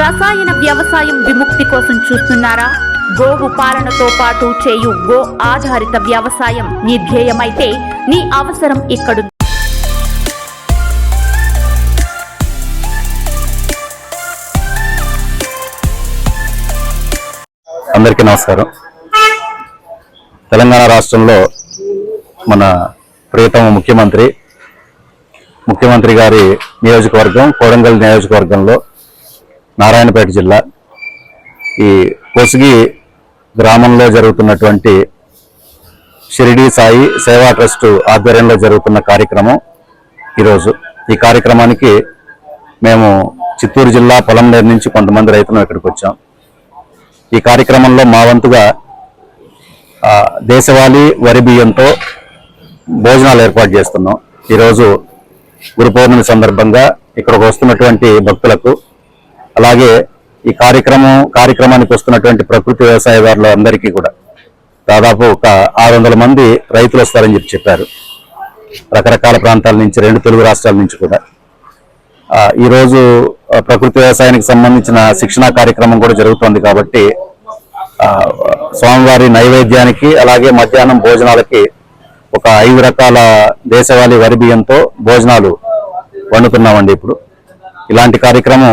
రసాయన వ్యవసాయం విముక్తి కోసం చూస్తున్నారా? గోవు పాలనతో పాటు చేయు గో ఆధారిత వ్యవసాయం నీ ధ్యేయమైతే నీ అవసరం ఇక్కడ అందరికీ నమస్కారం. తెలంగాణ రాష్ట్రంలో మన ప్రియతమ ముఖ్యమంత్రి ముఖ్యమంత్రి గారి నియోజకవర్గం కోడంగల్ నియోజకవర్గంలో నారాయణపేట జిల్లా. ఈ కొసిగి గ్రామంలో జరుగుతున్నటువంటి షిరిడి సాయి సేవా ట్రస్టు ఆధ్వర్యంలో జరుగుతున్న కార్యక్రమం ఈరోజు. ఈ కార్యక్రమానికి మేము చిత్తూరు జిల్లా పొలంనేరు నుంచి కొంతమంది రైతులు ఇక్కడికి వచ్చాం. ఈ కార్యక్రమంలో మా వంతుగా దేశవాళీ వరి బియ్యంతో భోజనాలు ఏర్పాటు చేస్తున్నాం. ఈరోజు గురు పౌర్ణమి సందర్భంగా ఇక్కడికి వస్తున్నటువంటి భక్తులకు అలాగే ఈ కార్యక్రమం కార్యక్రమానికి వస్తున్నటువంటి ప్రకృతి వ్యవసాయదారులు అందరికీ కూడా దాదాపు ఒక ఆరు వందల మంది రైతులు వస్తారని చెప్పి చెప్పారు. రకరకాల ప్రాంతాల నుంచి రెండు తెలుగు రాష్ట్రాల నుంచి కూడా. ఈరోజు ప్రకృతి వ్యవసాయానికి సంబంధించిన శిక్షణా కార్యక్రమం కూడా జరుగుతోంది కాబట్టి స్వామివారి నైవేద్యానికి అలాగే మధ్యాహ్నం భోజనాలకి ఒక ఐదు రకాల దేశవాళీ వరి బియ్యంతో భోజనాలు వండుతున్నామండి ఇప్పుడు. ఇలాంటి కార్యక్రమం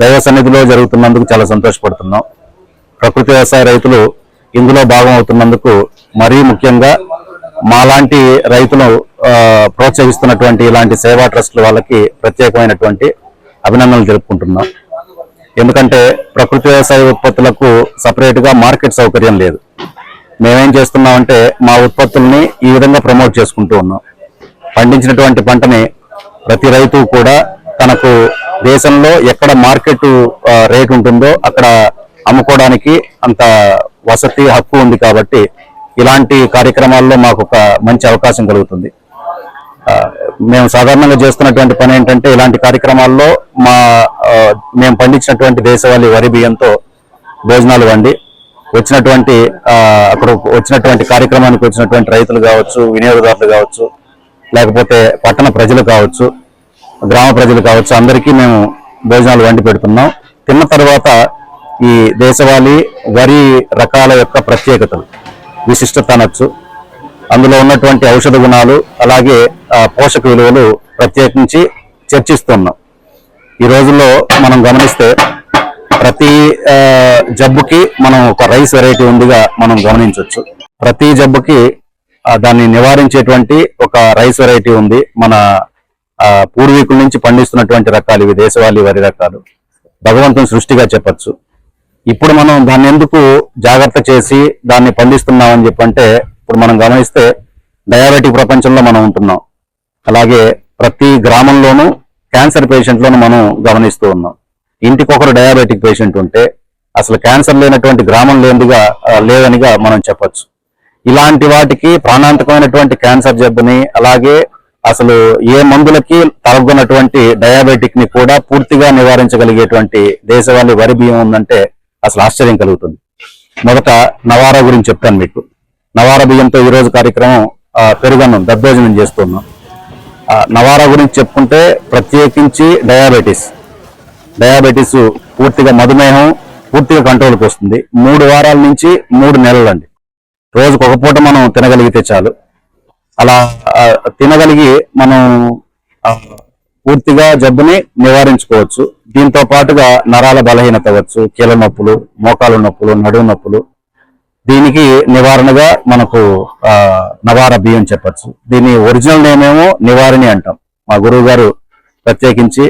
దైవ సన్నిధిలో జరుగుతున్నందుకు చాలా సంతోషపడుతున్నాం. ప్రకృతి వ్యవసాయ రైతులు ఇందులో భాగం అవుతున్నందుకు మరీ ముఖ్యంగా మాలాంటి రైతులు ప్రోత్సహిస్తున్నటువంటి ఇలాంటి సేవా ట్రస్టుల వాళ్ళకి ప్రత్యేకమైనటువంటి అభినందనలు తెలుపుకుంటున్నాం. ఎందుకంటే ప్రకృతి వ్యవసాయ ఉత్పత్తులకు సపరేట్గా మార్కెట్ సౌకర్యం లేదు. మేమేం చేస్తున్నామంటే మా ఉత్పత్తుల్ని ఈ విధంగా ప్రమోట్ చేసుకుంటూ ఉన్నాం. పండించినటువంటి పంటని ప్రతి రైతు కూడా తనకు దేశంలో ఎక్కడ మార్కెట్ రేట్ ఉంటుందో అక్కడ అమ్ముకోవడానికి అంత వసతి హక్కు ఉంది కాబట్టి ఇలాంటి కార్యక్రమాల్లో మాకు ఒక మంచి అవకాశం కలుగుతుంది. మేము సాధారణంగా చేస్తున్నటువంటి పని ఏంటంటే ఇలాంటి కార్యక్రమాల్లో మా మేము పండించినటువంటి దేశవాళీ వరి బియ్యంతో భోజనాలు వండి వచ్చినటువంటి అక్కడ వచ్చినటువంటి కార్యక్రమానికి వచ్చినటువంటి రైతులు కావచ్చు వినియోగదారులు కావచ్చు లేకపోతే పట్టణ ప్రజలు కావచ్చు గ్రామ ప్రజలు కావచ్చు అందరికీ మేము భోజనాలు వండి పెడుతున్నాం. తిన్న తర్వాత ఈ దేశవాళీ వరి రకాల యొక్క ప్రత్యేకతలు విశిష్టత అనొచ్చు. అందులో ఉన్నటువంటి ఔషధ గుణాలు అలాగే పోషక విలువలు ప్రత్యేకించి చర్చిస్తున్నాం. ఈ రోజుల్లో మనం గమనిస్తే ప్రతి జబ్బుకి మనం ఒక రైస్ వెరైటీ ఉందిగా మనం గమనించవచ్చు ప్రతి జబ్బుకి దాన్ని నివారించేటువంటి ఒక రైస్ వెరైటీ ఉంది మన పూర్వీకుల నుంచి పండిస్తున్నటువంటి రకాలు ఇవి దేశవాళీ వరి రకాలు. భగవంతుని సృష్టిగా చెప్పచ్చు. ఇప్పుడు మనం దాన్ని ఎందుకు జాగ్రత్త చేసి దాన్ని పండిస్తున్నామని చెప్పంటే ఇప్పుడు మనం గమనిస్తే డయాబెటిక్ ప్రపంచంలో మనం ఉంటున్నాం. అలాగే ప్రతి గ్రామంలోనూ క్యాన్సర్ పేషెంట్లను మనం గమనిస్తూ ఉన్నాం. ఇంటికొకరు డయాబెటిక్ పేషెంట్ ఉంటే అసలు క్యాన్సర్ లేనటువంటి గ్రామం లేనిదిగా లేదనిగా మనం చెప్పచ్చు. ఇలాంటి వాటికి ప్రాణాంతకమైనటువంటి క్యాన్సర్ జబ్బుని అలాగే అసలు ఏ మందులకి తరగనటువంటి డయాబెటిక్ని కూడా పూర్తిగా నివారించగలిగేటువంటి దేశవాళీ వరి బియ్యం ఉందంటే అసలు ఆశ్చర్యం కలుగుతుంది. మొదట నవారా గురించి చెప్తాను మీకు. నవారా బియ్యంతో ఈ రోజు కార్యక్రమం ఆ, పెరుగన్నం దద్దోజనం చేస్తున్నాం. నవారా గురించి చెప్పుకుంటే ప్రత్యేకించి డయాబెటీస్ డయాబెటీస్ పూర్తిగా మధుమేహం పూర్తిగా కంట్రోల్కి వస్తుంది. మూడు వారాల నుంచి మూడు నెలలు అండి రోజుకు ఒక పూట మనం తినగలిగితే చాలు. అలా తినగలిగి మనం పూర్తిగా జబ్బుని నివారించుకోవచ్చు. దీంతో పాటుగా నరాల బలహీనత వచ్చు కీళ్ళ నొప్పులు మోకాలు నొప్పులు నడుము నొప్పులు. దీనికి నివారణగా మనకు నవార బియ్యం చెప్పచ్చు. దీని ఒరిజినల్ నేమ్ ఏమో నివారణి అంటాం. మా గురువు గారు ప్రత్యేకించి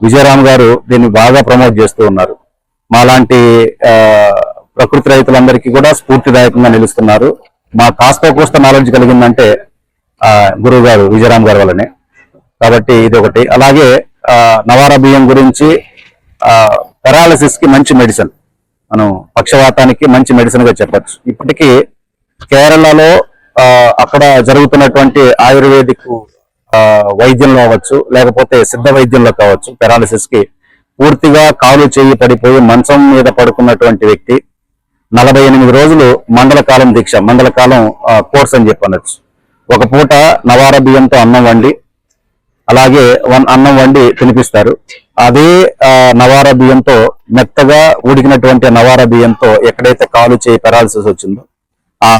విజయరామ్ గారు దీన్ని బాగా ప్రమోట్ చేస్తూ ఉన్నారు. మాలాంటి ప్రకృతి రైతులందరికీ కూడా స్ఫూర్తిదాయకంగా నిలుస్తున్నారు. మా కాస్త కోస్త నాలెడ్జ్ కలిగిందంటే గురువు గారు విజయరామ్ గారు వల్లనే. కాబట్టి ఇది ఒకటి అలాగే ఆ, నవారా బియ్యం గురించి పెరాలసిస్కి మంచి మెడిసిన్. మనం పక్షవాతానికి మంచి మెడిసిన్గా చెప్పచ్చు. ఇప్పటికీ కేరళలో ఆ, అక్కడ జరుగుతున్నటువంటి ఆయుర్వేదిక్ ఆ, వైద్యంలో అవ్వచ్చు లేకపోతే సిద్ధ వైద్యంలో కావచ్చు పెరాలసిస్కి పూర్తిగా కాలు చేయి పడిపోయి మంచం మీద పడుకున్నటువంటి వ్యక్తి నలభై ఎనిమిది రోజులు మండల కాలం దీక్ష మండల కాలం కోర్స్ అని చెప్పనొచ్చు. ఒక పూట నవార బియ్యంతో అన్నం వండి అలాగే వన్ అన్నం వండి తినిపిస్తారు. అదే నవార బియ్యంతో మెత్తగా ఉడికినటువంటి నవార బియ్యంతో ఎక్కడైతే కాలు చేయి పెరాల్సిస్ వచ్చిందో ఆ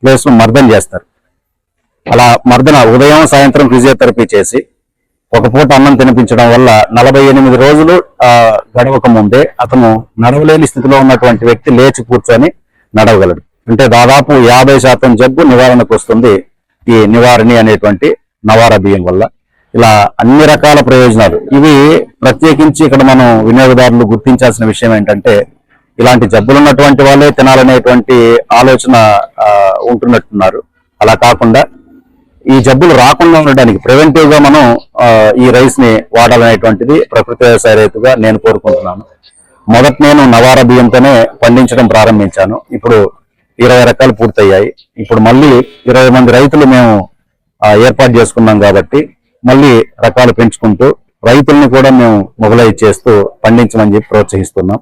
ప్లేస్ను మర్దన చేస్తారు. అలా మర్దన ఉదయం సాయంత్రం ఫిజియోథెరపీ చేసి ఒక పూట అన్నం తినిపించడం వల్ల నలభై ఎనిమిది రోజులు ఆ, గడవక ముందే అతను నడవలేని స్థితిలో ఉన్నటువంటి వ్యక్తి లేచి కూర్చొని నడవగలడు. అంటే దాదాపు యాభై శాతం జబ్బు నివారణకు వస్తుంది ఈ నివారణి అనేటువంటి నవారా బియ్యం వల్ల. ఇలా అన్ని రకాల ప్రయోజనాలు. ఇవి ప్రత్యేకించి ఇక్కడ మనం వినియోగదారులు గుర్తించాల్సిన విషయం ఏంటంటే ఇలాంటి జబ్బులు ఉన్నటువంటి వాళ్ళే తినాలనేటువంటి ఆలోచన ఉంటున్నట్టున్నారు. అలా కాకుండా ఈ జబ్బులు రాకుండా ఉండడానికి ప్రివెంటివ్గా మనం ఈ రైస్ని వాడాలనేటువంటిది ప్రకృతి వ్యవసాయ రైతుగా నేను కోరుకుంటున్నాను. మొదట నేను నవారా బియ్యంతోనే పండించడం ప్రారంభించాను. ఇప్పుడు ఇరవై రకాలు పూర్తయ్యాయి. ఇప్పుడు మళ్ళీ ఇరవై మంది రైతులు మేము ఏర్పాటు చేసుకున్నాం కాబట్టి మళ్ళీ రకాలు పెంచుకుంటూ రైతుల్ని కూడా మేము మొగలై చేస్తూ పండించమని చెప్పి ప్రోత్సహిస్తున్నాం.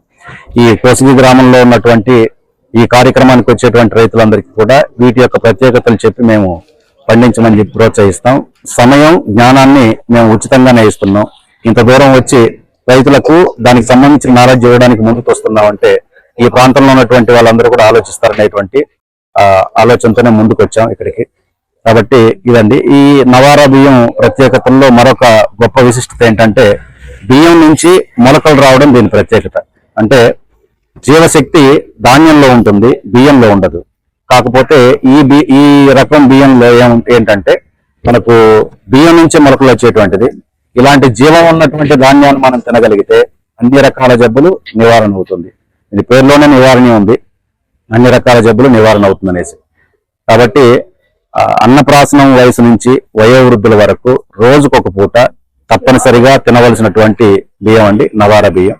ఈ కోసగి గ్రామంలో ఉన్నటువంటి ఈ కార్యక్రమానికి వచ్చేటువంటి రైతులందరికీ కూడా వీటి యొక్క ప్రత్యేకతలు చెప్పి మేము పండించమని చెప్పి ప్రోత్సహిస్తాం. సమయం జ్ఞానాన్ని మేము ఉచితంగానే ఇస్తున్నాం ఇంత దూరం వచ్చి రైతులకు దానికి సంబంధించిన నాలెడ్జ్ ఇవ్వడానికి ముందుకు వస్తున్నామంటే ఈ ప్రాంతంలో ఉన్నటువంటి వాళ్ళందరూ కూడా ఆలోచిస్తారనేటువంటి ఆలోచనతోనే ముందుకు వచ్చాం ఇక్కడికి. కాబట్టి ఇదండి. ఈ నవారా బియ్యం ప్రత్యేకతల్లో మరొక గొప్ప విశిష్టత ఏంటంటే బియ్యం నుంచి మొలకలు రావడం దీని ప్రత్యేకత. అంటే జీవశక్తి ధాన్యంలో ఉంటుంది బియ్యంలో ఉండదు. కాకపోతే ఈ బి ఈ రకం బియ్యంలో ఏంటంటే మనకు బియ్యం నుంచి మొలకలు వచ్చేటువంటిది. ఇలాంటి జీవం ఉన్నటువంటి ధాన్యాన్ని మనం తినగలిగితే అన్ని రకాల జబ్బులు నివారణ అవుతుంది. ఇది పేరులోనే నివారణ ఉంది. అన్ని రకాల జబ్బులు నివారణ అవుతుందనేసి. కాబట్టి అన్నప్రాసనం వయసు నుంచి వయోవృద్ధుల వరకు రోజుకొక పూట తప్పనిసరిగా తినవలసినటువంటి బియ్యం అండి నవార బియ్యం.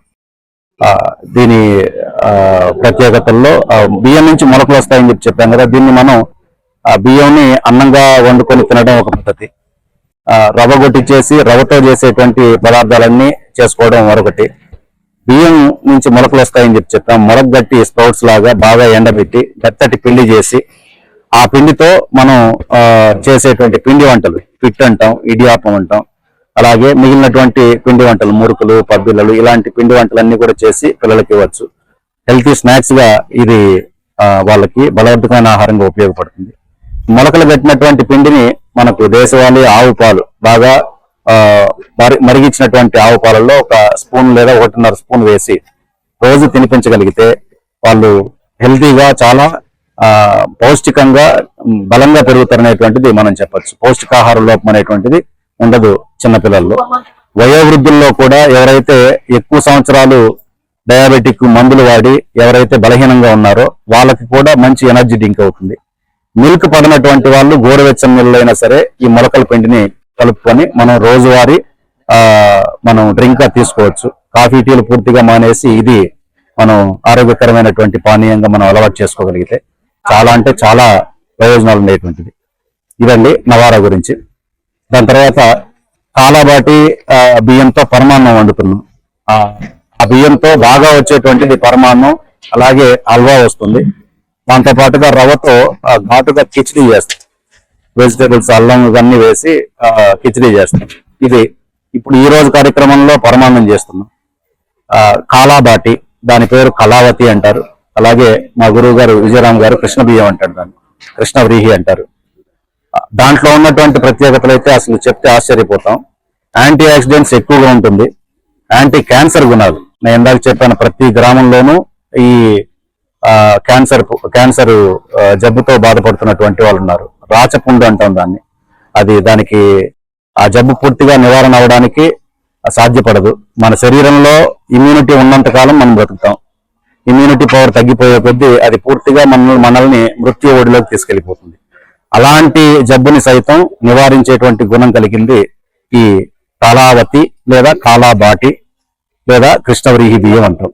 దీని ప్రత్యేకతల్లో బియ్యం నుంచి మొలకలు వస్తాయని చెప్పి చెప్పాం కదా దీన్ని మనం ఆ బియ్యంని అన్నంగా వండుకొని తినడం ఒక పద్ధతి. రవ్వ రవ్వ కొట్టించేసి రవ్వతో చేసేటువంటి పదార్థాలన్నీ చేసుకోవడం మరొకటి. బియ్యం నుంచి మొలకలు వస్తాయని చెప్పి చెప్పాం. మొలక గట్టి స్ప్రౌట్స్ లాగా బాగా ఎండబెట్టి మెత్తటి పిండి చేసి ఆ పిండితో మనం చేసేటువంటి పిండి వంటలు. పిట్ అంటాం ఇడియాపం అంటాం. అలాగే మిగిలినటువంటి పిండి వంటలు మురుకులు పబ్బిళ్ళలు ఇలాంటి పిండి వంటలన్నీ కూడా చేసి పిల్లలకి ఇవ్వచ్చు. హెల్తీ స్నాక్స్గా ఇది వాళ్ళకి బలవర్ధకమైన ఆహారంగా ఉపయోగపడుతుంది. మొలకలు పెట్టినటువంటి పిండిని మనకు దేశవాళీ ఆవు పాలు బాగా మరిగించినటువంటి ఆవు పాలలో ఒక స్పూన్ లేదా ఒకటిన్నర స్పూన్ వేసి రోజు తినిపించగలిగితే వాళ్ళు హెల్తీగా చాలా పౌష్టికంగా బలంగా పెరుగుతారనేటువంటిది మనం చెప్పచ్చు. పౌష్టికాహార లోపం అనేటువంటిది ఉండదు చిన్నపిల్లల్లో. వయోవృద్ధుల్లో కూడా ఎవరైతే ఎక్కువ సంవత్సరాలు డయాబెటిక్ మందులు వాడి ఎవరైతే బలహీనంగా ఉన్నారో వాళ్ళకి కూడా మంచి ఎనర్జీ డ్రింక్ అవుతుంది. మిల్క్ పడినటువంటి వాళ్ళు గోరువెచ్చని నీళ్ళైనా అయినా సరే ఈ మొలకల పిండిని కలుపుకొని మనం రోజువారీ మనం డ్రింక్ తీసుకోవచ్చు. కాఫీ టీలు పూర్తిగా మానేసి ఇది మనం ఆరోగ్యకరమైనటువంటి పానీయంగా మనం అలవాటు చేసుకోగలిగితే చాలా అంటే చాలా ప్రయోజనాలు ఉండేటువంటిది. ఇదండి నవారా గురించి. దాని తర్వాత కాలాబాటి బియ్యంతో పరమాన్నం వండుతున్నాం. ఆ బియ్యంతో బాగా వచ్చేటువంటిది పరమాన్నం అలాగే హల్వా వస్తుంది. దాంతో పాటుగా రవ్వతో ఘాటుగా కిచిడి చేస్తాం. వెజిటేబుల్స్ అల్లం ఇవన్నీ వేసి కిచడీ కిచిడి చేస్తాం. ఇది ఇప్పుడు ఈ రోజు కార్యక్రమంలో పరమాన్నం చేస్తున్నాం. కాలాబాటి దాని పేరు కళావతి అంటారు. అలాగే మా గురువు గారు విజయరామ్ గారు కృష్ణ బియ్యం అంటారు దాన్ని. కృష్ణ వ్రీహి అంటారు. దాంట్లో ఉన్నటువంటి ప్రత్యేకతలు అయితే అసలు చెప్తే ఆశ్చర్యపోతాం. యాంటీ ఆక్సిడెంట్స్ ఎక్కువగా ఉంటుంది. యాంటీ క్యాన్సర్ గుణాలు. నేను ఇందాక చెప్పాను ప్రతి గ్రామంలోనూ ఈ క్యాన్సర్ క్యాన్సర్ జబ్బుతో బాధపడుతున్నటువంటి వాళ్ళు ఉన్నారు. రాచపుండు అంటాం దాన్ని. అది దానికి ఆ జబ్బు పూర్తిగా నివారణ అవడానికి సాధ్యపడదు. మన శరీరంలో ఇమ్యూనిటీ ఉన్నంత కాలం మనం బ్రతుకుతాం. ఇమ్యూనిటీ పవర్ తగ్గిపోయే కొద్దీ అది పూర్తిగా మన మనల్ని మృత్యు ఒడిలోకి తీసుకెళ్ళిపోతుంది అలాంటి జబ్బుని సైతం నివారించేటువంటి గుణం కలిగింది ఈ కాలావతి లేదా కాలాబాటి లేదా కృష్ణవ్రీహి బియ్యం అంటాం.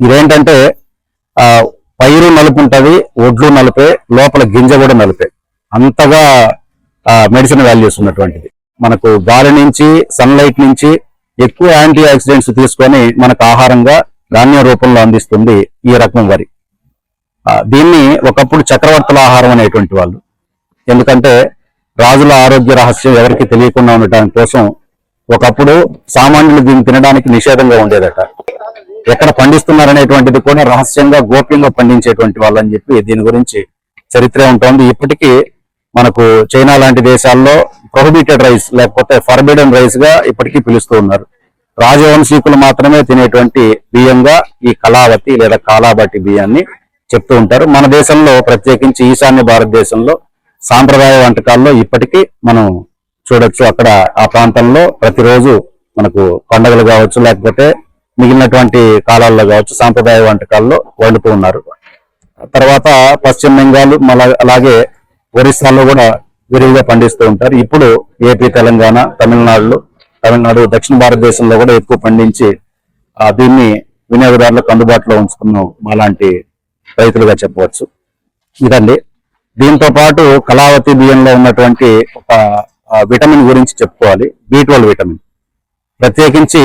ఇదేంటంటే ఆ పైరు నలుపు ఉంటుంది ఒడ్లు నలిపే లోపల గింజ కూడా నలిపే. అంతగా మెడిసిన్ వాల్యూస్ ఉన్నటువంటిది. మనకు గాలి నుంచి సన్లైట్ నుంచి ఎక్కువ యాంటీ ఆక్సిడెంట్స్ తీసుకొని మనకు ఆహారంగా ధాన్యం రూపంలో అందిస్తుంది ఈ రకం వరి. దీన్ని ఒకప్పుడు చక్రవర్తుల ఆహారం అనేటువంటి వాళ్ళు. ఎందుకంటే రాజుల ఆరోగ్య రహస్యం ఎవరికి తెలియకుండా ఉండటానికి కోసం ఒకప్పుడు సామాన్యులు దీన్ని తినడానికి నిషేధంగా ఉండేదట. ఎక్కడ పండిస్తున్నారనేటువంటిది కూడా రహస్యంగా గోప్యంగా పండించేటువంటి వాళ్ళని చెప్పి దీని గురించి చరిత్ర ఉంటుంది. ఇప్పటికీ మనకు చైనా లాంటి దేశాల్లో ప్రొహిబిటెడ్ రైస్ లేకపోతే ఫర్బిడన్ రైస్గా ఇప్పటికీ పిలుస్తూ ఉన్నారు. రాజవంశీకులు మాత్రమే తినేటువంటి బియ్యంగా ఈ కళావతి లేదా కాలాబట్టి బియ్యాన్ని చెప్తూ ఉంటారు. మన దేశంలో ప్రత్యేకించి ఈశాన్య భారతదేశంలో సాంప్రదాయ వంటకాల్లో ఇప్పటికీ మనం చూడొచ్చు. అక్కడ ఆ ప్రాంతంలో ప్రతిరోజు మనకు పండుగలు కావచ్చు లేకపోతే మిగిలినటువంటి కాలాల్లో కావచ్చు సాంప్రదాయ వంటకాల్లో వండుతూ ఉన్నారు. తర్వాత పశ్చిమ బెంగాల్ అలాగే ఒరిస్సాలో కూడా విరివిగా పండిస్తూ ఉంటారు. ఇప్పుడు ఏపీ తెలంగాణ తమిళనాడులో తమిళనాడు దక్షిణ భారతదేశంలో కూడా ఎక్కువ పండించి దీన్ని వినియోగదారులకు అందుబాటులో ఉంచుకున్నాం మాలాంటి రైతులుగా చెప్పవచ్చు. ఇదండి. దీంతో పాటు కళావతి బియ్యంలో ఉన్నటువంటి ఒక విటమిన్ గురించి చెప్పుకోవాలి. B vitamin. ప్రత్యేకించి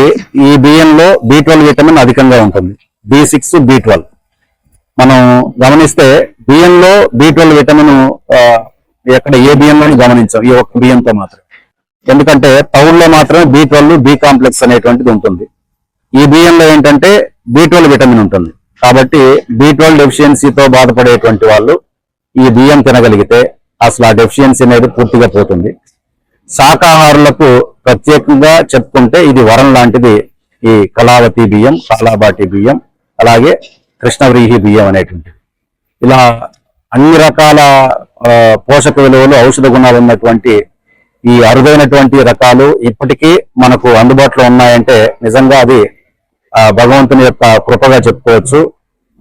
ఈ బియ్యంలో బి విటమిన్ అధికంగా ఉంటుంది. బి సిక్స్ బి మనం గమనిస్తే బియ్యంలో బి విటమిన్ ఎక్కడ ఏ బియ్యంలోనూ గమనించాం ఈ ఒక్క బియ్యంతో మాత్రం ఎందుకంటే పౌల్లో మాత్రమే బి ట్వెల్వ్ బి కాంప్లెక్స్ అనేటువంటిది ఉంటుంది. ఈ బియ్యంలో ఏంటంటే బి విటమిన్ ఉంటుంది. కాబట్టి బి ట్వెల్వ్ డెఫిషియన్సీతో బాధపడేటువంటి వాళ్ళు ఈ బియ్యం తినగలిగితే అసలు ఆ డెఫిషియన్సీ అనేది పూర్తిగా పోతుంది. శాకాహారులకు ప్రత్యేకంగా చెప్పుకుంటే ఇది వరం లాంటిది ఈ కళావతి బియ్యం కాలాబాటి బియ్యం అలాగే కృష్ణవ్రీహి బియ్యం అనేటువంటివి ఇలా అన్ని రకాల పోషక విలువలు ఔషధ గుణాలు ఉన్నటువంటి ఈ అరుదైనటువంటి రకాలు ఇప్పటికీ మనకు అందుబాటులో ఉన్నాయంటే నిజంగా అది భగవంతుని యొక్క కృపగా చెప్పుకోవచ్చు.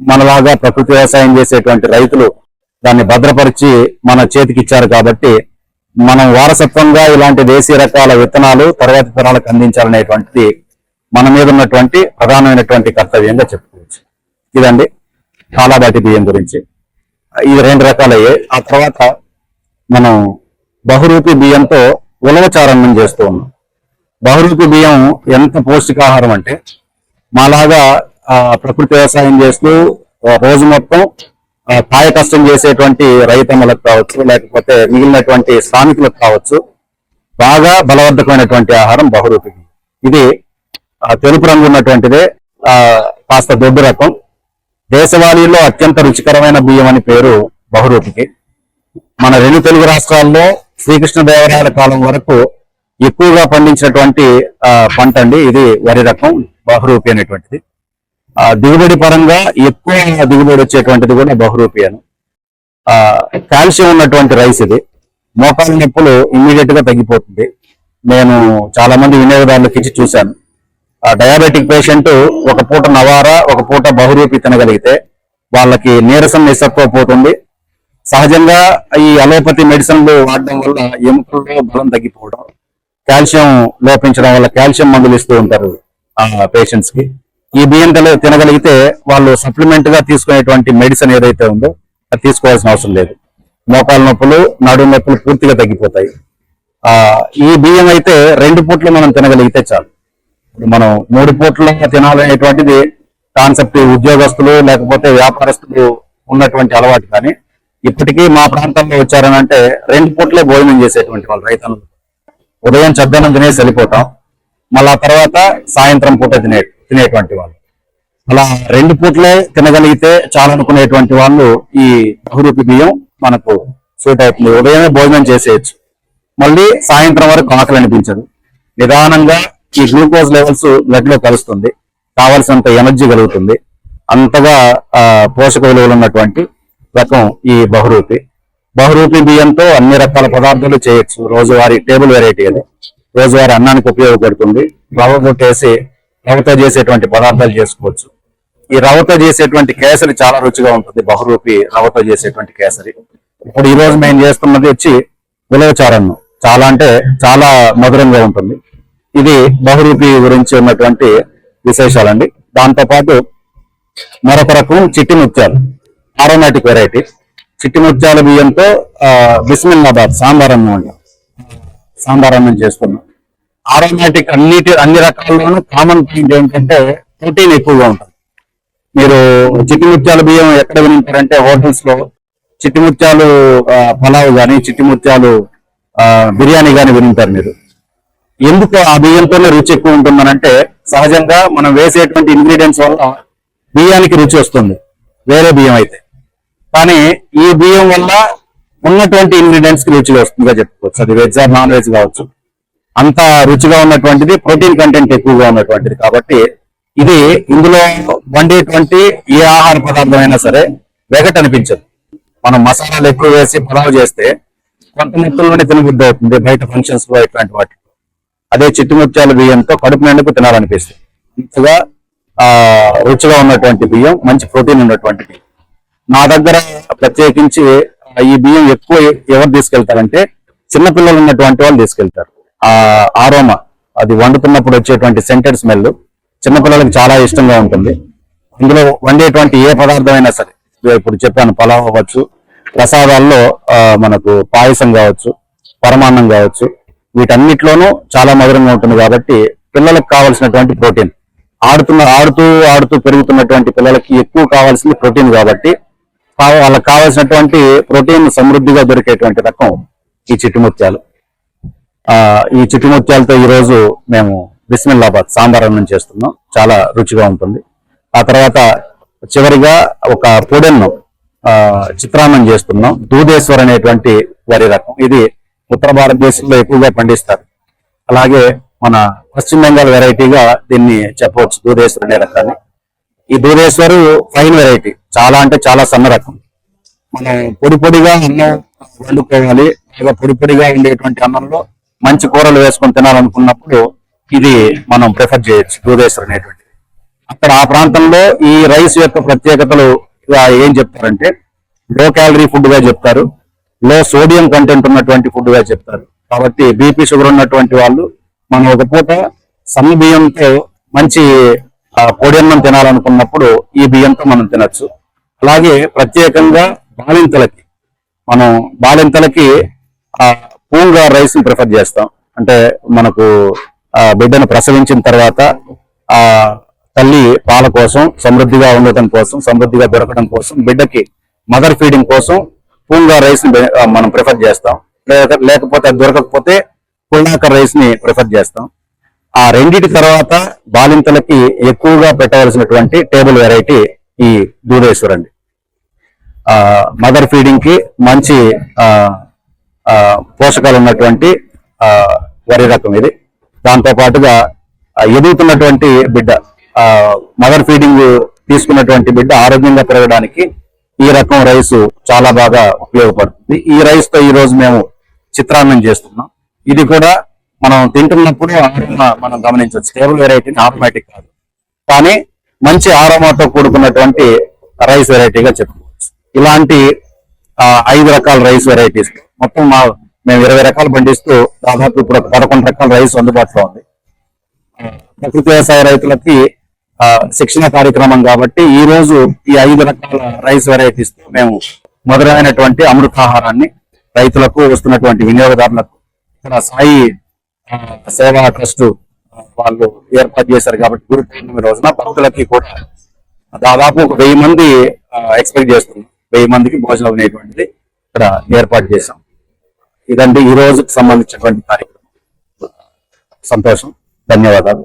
మనలాగా ప్రకృతి వ్యవసాయం చేసేటువంటి రైతులు దాన్ని భద్రపరిచి మన చేతికి ఇచ్చారు కాబట్టి మనం వారసత్వంగా ఇలాంటి దేశీయ రకాల విత్తనాలు తర్వాతి తరాలకు అందించాలనేటువంటిది మన మీద ఉన్నటువంటి ప్రధానమైనటువంటి కర్తవ్యంగా చెప్పుకోవచ్చు. ఇదండి. కాలాబాటి బియ్యం గురించి. ఇది రెండు రకాలయ్యాయి ఆ తర్వాత మనం బహురూపి బియ్యంతో ఉలవచారణం చేస్తూ ఉన్నాం. బహురూపి బియ్యం ఎంత పౌష్టికాహారం అంటే మాలాగా ఆ, ప్రకృతి వ్యవసాయం చేస్తూ రోజు మొత్తం కాయ కష్టం చేసేటువంటి రైతమ్మలకు కావచ్చు లేకపోతే మిగిలినటువంటి శ్రామికులకు కావచ్చు బాగా బలవర్ధకమైనటువంటి ఆహారం బహురూపి ఇది తెలుపు రంగు ఉన్నటువంటిదే కాస్త దొడ్డు రకం. దేశవాళీలో అత్యంత రుచికరమైన బియ్యం అని పేరు బహురూపికి. మన రెండు తెలుగు రాష్ట్రాల్లో శ్రీకృష్ణదేవరాయల కాలం వరకు ఎక్కువగా పండించినటువంటి పంట అండి ఇది వరి రకం బహురూపి అనేటువంటిది. దిగుబడి పరంగా ఎక్కువ దిగుబడి వచ్చేటువంటిది కూడా బహురూపి అని. కాల్షియం ఉన్నటువంటి రైస్ ఇది. మోకాలు నొప్పులు ఇమ్మీడియట్గా తగ్గిపోతుంది. నేను చాలా మంది వినియోగదారులకు ఇచ్చి చూశాను. డయాబెటిక్ పేషెంట్ ఒక పూట నవార ఒక పూట బహురూపి తినగలిగితే వాళ్ళకి నీరసం నిస్సత్వ పోతుంది. సహజంగా ఈ అలోపతి మెడిసిన్లు వాడడం వల్ల ఎముకల్లో బలం తగ్గిపోవడం కాల్షియం లోపించడం వల్ల కాల్షియం మందులు ఇస్తూ ఉంటారు ఆ పేషెంట్స్కి. ఈ బియ్యం తినగలిగితే వాళ్ళు సప్లిమెంట్గా తీసుకునేటువంటి మెడిసిన్ ఏదైతే ఉందో అది తీసుకోవాల్సిన అవసరం లేదు. మోకాలు నొప్పులు నడు నొప్పులు పూర్తిగా తగ్గిపోతాయి. ఈ బియ్యం అయితే రెండు పూట్లు మనం తినగలిగితే చాలు. ఇప్పుడు మనం మూడు పూట్ల తినాలనేటువంటిది కాన్సెప్ట్ ఉద్యోగస్తులు లేకపోతే వ్యాపారస్తులు ఉన్నటువంటి అలవాటు కానీ ఇప్పటికీ మా ప్రాంతంలో వచ్చారని అంటే రెండు పూట్లే భోజనం చేసేటువంటి వాళ్ళు రైతులు. ఉదయం చద్దనం తినేసి వెళ్ళిపోతాం మళ్ళా తర్వాత సాయంత్రం పూట తినే తినేటువంటి వాళ్ళు. అలా రెండు పూట్లే తినగలిగితే చాలనుకునేటువంటి వాళ్ళు ఈ బహురూపి బియ్యం మనకు సూట్ అవుతుంది. ఉదయమే భోజనం చేసేయచ్చు. మళ్ళీ సాయంత్రం వరకు ఆకలి అనిపించదు. నిదానంగా ఈ గ్లూకోజ్ లెవెల్స్ బ్లడ్లో కలుస్తుంది. కావలసినంత ఎనర్జీ కలుగుతుంది. అంతగా పోషక విలువలు ఉన్నటువంటి రకం ఈ బహురూపి. బహురూపి బియ్యంతో అన్ని రకాల పదార్థాలు చేయొచ్చు. రోజువారీ టేబుల్ వెరైటీ అది. రోజువారీ అన్నానికి ఉపయోగపడుతుంది. రవ్వతో చేసి రవ్వతో చేసేటువంటి పదార్థాలు చేసుకోవచ్చు. ఈ రవ్వతో చేసేటువంటి కేసరి చాలా రుచిగా ఉంటుంది. బహురూపి రవ్వతో చేసేటువంటి కేసరి. ఇప్పుడు ఈ రోజు మేము చేస్తున్నది వచ్చి విలవచారన్ను చాలా అంటే చాలా మధురంగా ఉంటుంది. ఇది బహురూపి గురించి ఉన్నటువంటి విశేషాలండి. దాంతో పాటు మరొక రకం చిట్టి ముత్యాలు ఆరోమాటిక్ వెరైటీ చిట్టి ముత్యాల బియ్యంతో బిస్మిల్లాబాద్ సాంబార్ అన్నం అండి. సాంబార్ అన్నం చేసుకున్నాం. ఆరోమాటిక్ అన్నిటి అన్ని రకాల్లోనూ కామన్ పాయింట్ ఏంటంటే ప్రోటీన్ ఎక్కువగా ఉంటుంది. మీరు చిట్టి ముత్యాల బియ్యం ఎక్కడ వింటారంటే హోటల్స్లో చిట్టి ముత్యాలు పలావ్ కానీ చిట్టి ముత్యాలు బిర్యానీ కానీ వింటారు మీరు. ఎందుకు ఆ బియ్యంతోనే రుచి ఎక్కువ ఉంటుందనంటే సహజంగా మనం వేసేటువంటి ఇంగ్రీడియంట్స్ వల్ల బియ్యానికి రుచి వస్తుంది. వేరే బియ్యం అయితే. కానీ ఈ బియ్యం వల్ల ఉన్నటువంటి ఇంగ్రీడియంట్స్కి రుచిగా వస్తుందిగా చెప్పుకోవచ్చు. అది వెజ్ ఆర్ నాన్ వెజ్ కావచ్చు. అంత రుచిగా ఉన్నటువంటిది ప్రోటీన్ కంటెంట్ ఎక్కువగా ఉన్నటువంటిది. కాబట్టి ఇది ఇందులో వండేటువంటి ఏ ఆహార పదార్థం అయినా సరే వెగట్ అనిపించదు. మనం మసాలాలు ఎక్కువ వేసి పలావ్ చేస్తే కొంత మొత్తంలోనే తినబుద్ధి అవుతుంది బయట ఫంక్షన్స్లో ఇట్లాంటి వాటి అదే చిట్టుముత్యాల బియ్యంతో కడుపు నిండుకు తినాలనిపిస్తుంది. ఇంతగా ఆ రుచిగా ఉన్నటువంటి బియ్యం మంచి ప్రోటీన్ ఉన్నటువంటి బియ్యం. నా దగ్గర ప్రత్యేకించి ఈ బియ్యం ఎక్కువ ఎవరు తీసుకెళ్తారంటే చిన్నపిల్లలు ఉన్నటువంటి వాళ్ళు తీసుకెళ్తారు. ఆ ఆరోమా అది వండుతున్నప్పుడు వచ్చేటువంటి సెంటెడ్ స్మెల్. చిన్నపిల్లలకు చాలా ఇష్టంగా ఉంటుంది. ఇందులో వండేటువంటి ఏ పదార్థమైనా సరే ఇప్పుడు చెప్పాను పలావ్ అవ్వచ్చు ప్రసాదాల్లో మనకు పాయసం కావచ్చు పరమాన్నం కావచ్చు వీటన్నిటిలోనూ చాలా మధురంగా ఉంటుంది కాబట్టి పిల్లలకు కావాల్సినటువంటి ప్రోటీన్. ఆడుతున్న ఆడుతూ ఆడుతూ పెరుగుతున్నటువంటి పిల్లలకి ఎక్కువ కావాల్సింది ప్రోటీన్ కాబట్టి వాళ్ళకి కావాల్సినటువంటి ప్రోటీన్ సమృద్ధిగా దొరికేటువంటి రకం ఈ చిట్టుముత్యాలు. ఈ చిట్టుముత్యాలతో ఈరోజు మేము బిస్మిల్లాబాద్ సాంబార్ అన్నం చేస్తున్నాం. చాలా రుచిగా ఉంటుంది. ఆ తర్వాత చివరిగా ఒక పొడెన్ను చిత్రాన్నం చేస్తున్నాం. దూదేశ్వర్ అనేటువంటి వరి రకం. ఇది ఉత్తర భారతదేశంలో ఎక్కువగా పండిస్తారు. అలాగే మన పశ్చిమ బెంగాల్ వెరైటీగా దీన్ని చెప్పవచ్చు దూదేశ్వర్ అనే రకాన్ని. ఈ దూదేశ్వరు ఫైన్ వెరైటీ చాలా అంటే చాలా సన్న రకం. మనం పొడి పొడిగా అన్నం వండుకోవాలి. లేదా పొడి పొడిగా ఉండేటువంటి అన్నంలో మంచి కూరలు వేసుకొని తినాలనుకున్నప్పుడు ఇది మనం ప్రిఫర్ చేయొచ్చు దూదేశ్వర్ అనేటువంటిది. అక్కడ ఆ ప్రాంతంలో ఈ రైస్ యొక్క ప్రత్యేకతలు ఏం చెప్తారంటే లో క్యాలరీ ఫుడ్గా చెప్తారు. లో సోడియం కంటెంట్ ఉన్నటువంటి ఫుడ్గా చెప్తారు. కాబట్టి బీపీ షుగర్ ఉన్నటువంటి వాళ్ళు మనం ఒక పూట సన్న బియ్యంతో మంచి పొడి అన్నం తినాలనుకున్నప్పుడు ఈ బియ్యంతో మనం తినచ్చు. అలాగే ప్రత్యేకంగా బాలింతలకి మనం బాలింతలకి ఆ పూంగా రైస్ని ప్రిఫర్ చేస్తాం. అంటే మనకు ఆ బిడ్డను ప్రసవించిన తర్వాత ఆ తల్లి పాల కోసం సమృద్ధిగా ఉండటం కోసం సమృద్ధిగా దొరకడం కోసం బిడ్డకి మదర్ ఫీడింగ్ కోసం పూంగా రైస్ని మనం ప్రిఫర్ చేస్తాం. లేకపోతే అది దొరకకపోతే పుల్నాకర్ రైస్ని ప్రిఫర్ చేస్తాం. ఆ రెండింటి తర్వాత బాలింతలకి ఎక్కువగా పెట్టవలసినటువంటి టేబుల్ వెరైటీ ఈ దూదేశ్వర్ అండి మదర్ ఫీడింగ్కి మంచి పోషకాలు ఉన్నటువంటి వరి రకం ఇది. దాంతో పాటుగా ఎదుగుతున్నటువంటి బిడ్డ మదర్ ఫీడింగ్ తీసుకున్నటువంటి బిడ్డ ఆరోగ్యంగా పెరగడానికి ఈ రకం రైస్ చాలా బాగా ఉపయోగపడుతుంది. ఈ రైస్తో ఈ రోజు మేము చిత్రాన్నం చేస్తున్నాం. ఇది కూడా మనం తింటున్నప్పుడు మనం గమనించవచ్చు. టేబుల్ వెరైటీని ఆటోమేటిక్ కాదు. కానీ మంచి ఆరోమాతో కూడుకున్నటువంటి రైస్ వెరైటీగా చెప్పుకోవచ్చు. ఇలాంటి ఐదు రకాల రైస్ వెరైటీస్. మొత్తం మా మేము ఇరవై రకాలు పండిస్తూ దాదాపు ఇప్పుడు పదకొండు రకాల రైస్ అందుబాటులో ఉంది. ప్రకృతి వ్యవసాయ రైతులకి శిక్షణ కార్యక్రమం కాబట్టి ఈ రోజు ఈ ఐదు రకాల రైస్ వెరైటీస్ మేము మధురమైనటువంటి అమృతాహారాన్ని రైతులకు వస్తున్నటువంటి వినియోగదారులకు ఇక్కడ సాయి సేవా ట్రస్ట్ వాళ్ళు ఏర్పాటు చేశారు కాబట్టి గురు పౌర్ణమి రోజున భక్తులకి కూడా దాదాపు ఒక వెయ్యి మంది ఎక్స్పెక్ట్ చేస్తున్నాం. వెయ్యి మందికి భోజనం అనేటువంటిది ఇక్కడ ఏర్పాటు చేశాం. ఇదండి ఈ రోజుకి సంబంధించినటువంటి కార్యక్రమం. సంతోషం. ధన్యవాదాలు.